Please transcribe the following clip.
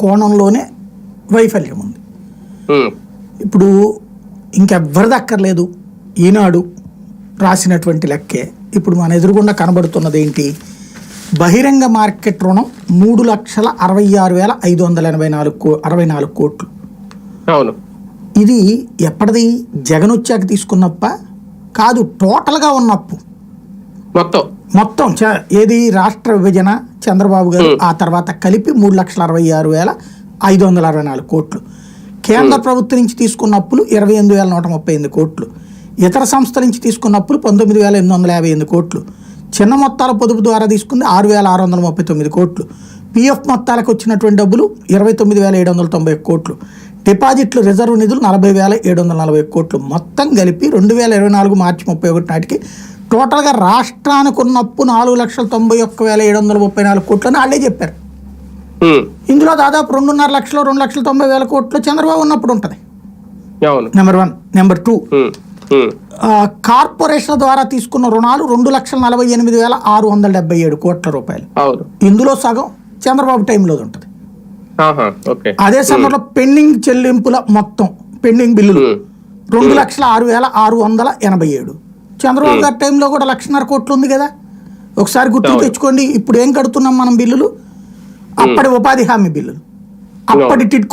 కోణంలోనే వైఫల్యం ఉంది. ఇప్పుడు ఇంకెవ్వరిది అక్కర్లేదు. ఈనాడు రాసినటువంటి లెక్కే. ఇప్పుడు మన ఎదురుగుండా కనబడుతున్నది ఏంటి? బహిరంగ మార్కెట్ రుణం మూడు లక్షల అరవై ఆరు వేల ఐదు వందల ఎనభై నాలుగు కో అరవై నాలుగు కోట్లు. అవును. ఇది ఎప్పటిది జగన్ వచ్చాక తీసుకున్నప్ప? కాదు టోటల్గా ఉన్న అప్పు మొత్తం మొత్తం ఏది? రాష్ట్ర విభజన చంద్రబాబు గారు ఆ తర్వాత కలిపి మూడు లక్షల అరవై ఆరు వేల ఐదు వందల అరవై నాలుగు కోట్లు. కేంద్ర ప్రభుత్వం నుంచి తీసుకున్న అప్పులు ఇరవై ఎనిమిది వేల నూట ముప్పై ఎనిమిది కోట్లు. ఇతర సంస్థల నుంచి తీసుకున్న అప్పులు పంతొమ్మిది వేల ఎనిమిది వందల యాభై ఎనిమిది కోట్లు. చిన్న మొత్తాల పొదుపు ద్వారా తీసుకుంది ఆరు వేల ఆరు వందల ముప్పై తొమ్మిది కోట్లు. పిఎఫ్ మొత్తాలకు వచ్చినటువంటి డబ్బులు ఇరవై తొమ్మిది వేల ఏడు వందల తొంభై కోట్లు. డిపాజిట్లు రిజర్వ్ నిధులు నలభై వేల ఏడు వందల నలభై కోట్లు. మొత్తం కలిపి రెండు వేల ఇరవై నాలుగు మార్చి ముప్పై ఒకటి నాటికి టోటల్గా రాష్ట్రానికి ఉన్న అప్పు నాలుగు లక్షల తొంభై ఒక్క వేల ఏడు వందల ముప్పై నాలుగు కోట్లు అని వాళ్ళే చెప్పారు. ఇందులో దాదాపు రెండున్నర లక్షలు రెండు లక్షల తొంభై వేల కోట్లు చంద్రబాబు ఉన్నప్పుడు ఉంటుంది. Number one number two corporation ద్వారా తీసుకున్న రుణాలు రెండు లక్షల నలభై ఎనిమిది వేల ఆరు వందల డెబ్బై ఏడు కోట్ల రూపాయలు. ఇందులో సగం చంద్రబాబు టైంలో ఉంటుంది. అదే సమయంలో పెండింగ్ చెల్లింపుల మొత్తం పెండింగ్ బిల్లులు రెండు లక్షల ఆరు వేల ఆరు వందల ఎనభై ఏడు. చంద్రబాబు గారి టైంలో కూడా లక్షన్నర కోట్లు ఉంది కదా. ఒకసారి గుర్తు. తెచ్చుకోండి ఇప్పుడు ఏం కడుతున్నాం మనం బిల్లులు? అప్పటి ఉపాధి హామీ బిల్లులు. అప్పటి టిట్